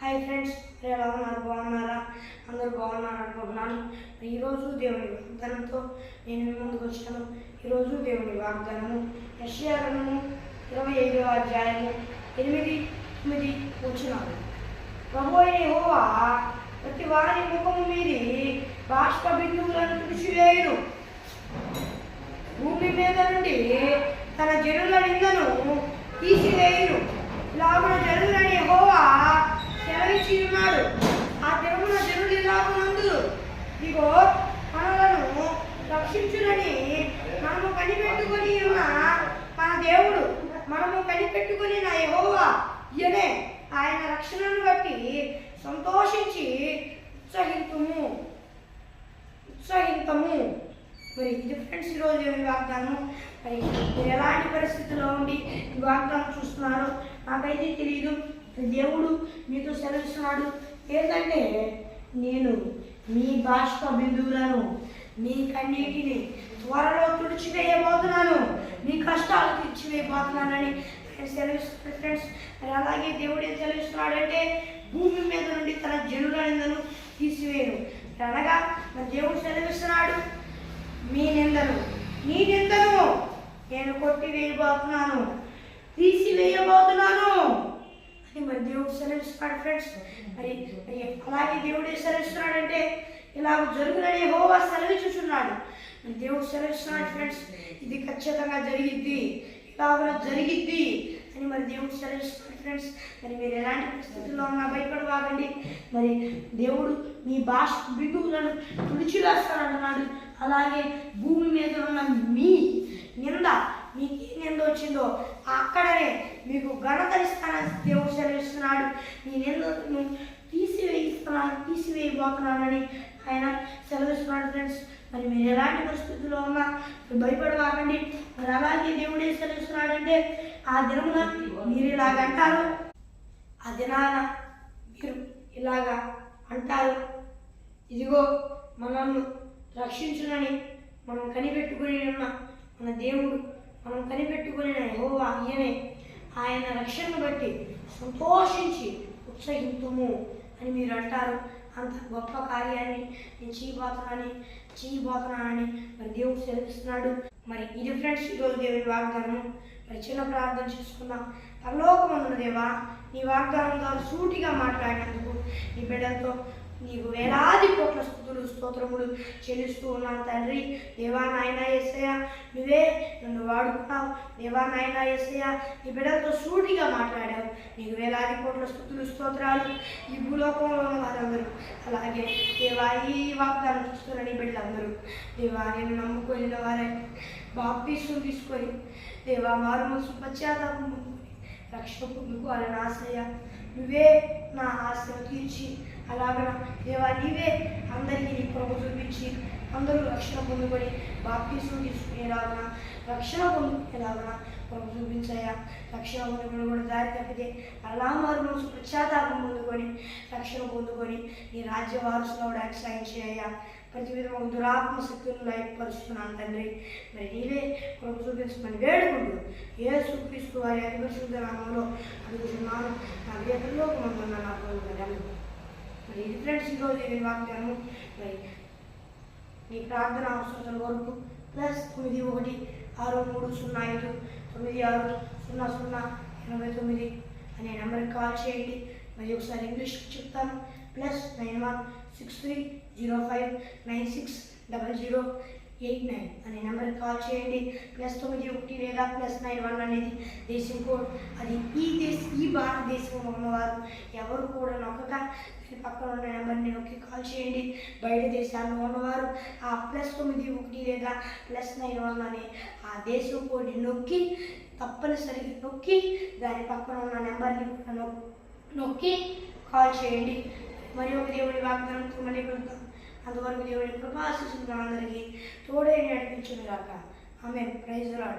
Hi friends ఎలా ఉన్నారు? బాగున్నారా? అందరూ బాగున్నారు? అనుకుంటున్నాను ఈరోజు దేవుని వాగ్దానంతో నేను ముందుకు వచ్చాను. ఈరోజు దేవుని వాగ్దానము యశ్యాలను ఇరవై ఐదు అధ్యాయము ఎనిమిది తొమ్మిది వచ్చినారు ప్రభు హోవా ప్రతి వారి ముఖము మీది బాష్ప బిందువులను తుడిచివేయును. భూమి మీద నుండి తన జనుల నిందను తీసివేయును ఇలాగున జనులని యెహోవా సెలవిచ్చి ఉన్నాడు ఆ దినమున జనులు ఇలాగునందు ఇగో మనలను రక్షించునని మనము కనిపెట్టుకొని ఉన్న మన దేవుడు మనము కనిపెట్టుకొని నా యహోవా ఇయనే ఆయన రక్షణను బట్టి సంతోషించి ఉత్సహితము. ఉత్సహితము. మరి ఇది ఫ్రెండ్స్ ఈరోజు ఏమి వాగ్దానం మరి మీరు ఎలాంటి పరిస్థితుల్లో ఉండి ఈ వాగ్దానం చూస్తున్నారు నాకైతే తెలియదు దేవుడు మీతో సెలవిస్తున్నాడు. ఏంటంటే నేను మీ బాష్ప బిందువులను నీ కన్నీటిని త్వరలో తుడిచివేయబోతున్నాను. మీ కష్టాలు తీర్చివేయబోతున్నానని ఆయన ఫ్రెండ్స్ మరి అలాగే దేవుడు ఏం సెలవిస్తున్నాడంటే భూమి మీద నుండి తన జనులను తీసివేయను. అనగా మన దేవుడు సెలవిస్తున్నాడు మీ నిందను నీ నిందను నేను కొట్టివేయబోతున్నాను తీసివేయబోతున్నాను. అని మరి దేవుడు సెలవిస్తున్నాడు ఫ్రెండ్స్. మరి మరి అలాగే దేవుడు ఏం సెలవిస్తున్నాడంటే ఇలా జరుగునని హోవా సెలవిచ్చుచున్నాడు. దేవుడు సెలవిస్తున్నాడు ఫ్రెండ్స్ ఇది ఖచ్చితంగా జరిగిద్ది. ఇలాగ జరిగిద్ది అని మరి దేవుడు సెలవిస్తున్నాడు ఫ్రెండ్స్ మరి మీరు ఎలాంటి పరిస్థితుల్లో ఉన్నా భయపడవాగండి మరి దేవుడు మీ భాష బిగువులను తుడిచివేస్తానంటున్నాడు అలాగే భూమి మీద ఉన్న మీ నింద మీకు ఏ నింద వచ్చిందో అక్కడనే మీకు ఘనతరిస్తానని దేవుడు సెలవిస్తున్నాడు. మీ నిందను తీసివేయబోతున్నానని ఆయన సెలవిస్తున్నాడు ఫ్రెండ్స్ మరి మీరు ఎలాంటి పరిస్థితుల్లో ఉన్నా మీరు భయపడవాకండి. మరి అలాగే దేవుడే సెలవిస్తున్నాడంటే ఆ దినమున మీరు ఇలాగ అంటారు? ఆ దినాన మీరు ఇలాగా అంటారు? ఇదిగో మనల్ని రక్షించునని మనం కనిపెట్టుకుని ఉన్న మన దేవుడు మనం కనిపెట్టుకుని యెహోవా ఈయనే. ఆయన రక్షణను బట్టి సంతోషించి ఉత్సహింతుము అని మీరు అంటారు. అంత గొప్ప కార్యాన్ని నేను చేయబోతున్నానని చేయబోతున్నానని మరి దేవుడు సెలవిస్తున్నాడు. మరి ఇది ఫ్రెండ్స్ ఈరోజు దేవుని వాగ్దానం మరి చిన్న ప్రార్థన చేసుకుందాం. పరలోకమందున దేవా నీ వాగ్దానం ద్వారా సూటిగా మాట్లాడినందుకు నీ బిడ్డలతో నీకు వేలాది కోట్ల స్థుతులు స్తోత్రములు చెల్లిస్తూ ఉన్నాను తండ్రి. దేవా నాయన ఎస్సయ్య నువ్వే నన్ను వాడుకున్నావు. దేవా నాయన ఎస్సయ్య నీ బిడ్డలతో సూటిగా మాట్లాడావు. నీకు వేలాది కోట్ల స్థుతులు స్తోత్రాలు ఈ భూలోకంలో వారందరూ. అలాగే దేవా ఈ వాగ్దానం చూస్తున్న నీ బిడ్డలందరూ. దేవా నేను నమ్ముకొని వారే బాప్తీసు తీసుకొని దేవా మారు మనసు పశ్చాత్తాపం రక్షణ పొందుకోవాలని ఆశయ నువ్వే నా ఆశను తీర్చి అలాగన దేవా నీవే అందరికీ నీ ప్రభు చూపించి అందరూ రక్షణ పొందుకొని బాప్తీసులు తీసుకునేలాగున రక్షణ పొందుకునేలాగున ప్రభు చూపించాయా? రక్షణ పొందుకొని కూడా దారి తప్పితే అలా మారు మనసు పశ్చాత్తాపం పొందుకొని రక్షణ పొందుకొని నీ రాజ్య వారసులు అవడానికి సాయం చేయ ప్రతి విధంగా దురాత్మ శక్తులను లయపరుస్తున్నాను తండ్రి. మరి నీవే ప్రభు చూపించమని వేడుకుంటూ ఏ సుక్రీస్తు వారి అధిపరిశుద్ధ నామంలో అందుకున్నాను నా వేదంలో మమ్మల్ని నాకు మరి ఇది ఫ్రెండ్స్ ఈరోజు నేను వాగ్దానం మరి మీ ప్రార్థన అవసరం వరకు ప్లస్ తొమ్మిది ఒకటి ఆరు మూడు సున్నా ఐదు తొమ్మిది ఆరు సున్నా సున్నా ఎనభై తొమ్మిది అనే నెంబర్కి కాల్ చేయండి. మరి ఒకసారి ఇంగ్లీష్ చెప్తాను. Plus nine one six three zero five nine six double zero eight nine అనే నెంబర్కి కాల్ చేయండి. ప్లస్ తొమ్మిది ఒకటి లేదా ప్లస్ నైన్ వన్ అనేది దేశం కోడ్. అది ఈ దేశ ఈ భారతదేశంలో ఉన్నవారు ఎవరు కూడా నొక్కక పక్కన ఉన్న నెంబర్ని నొక్కి కాల్ చేయండి. బయట దేశాల్లో ఉన్నవారు ఆ ప్లస్ తొమ్మిది ఒకటి లేదా ప్లస్ నైన్ వన్ అనే ఆ దేశం కోడ్ని నొక్కి తప్పనిసరిగా నొక్కి దాని పక్కన ఉన్న నెంబర్ని నొక్కి కాల్ చేయండి. మరి ఒక దేవుడి వాగ్దానంతో మళ్ళీ కలుద్దాం. అంతవరకు దేవుడి కృపాశిస్తున్న అందరికీ తోడే నడిపించును గాక ఆమె ప్రైజ్ రాడు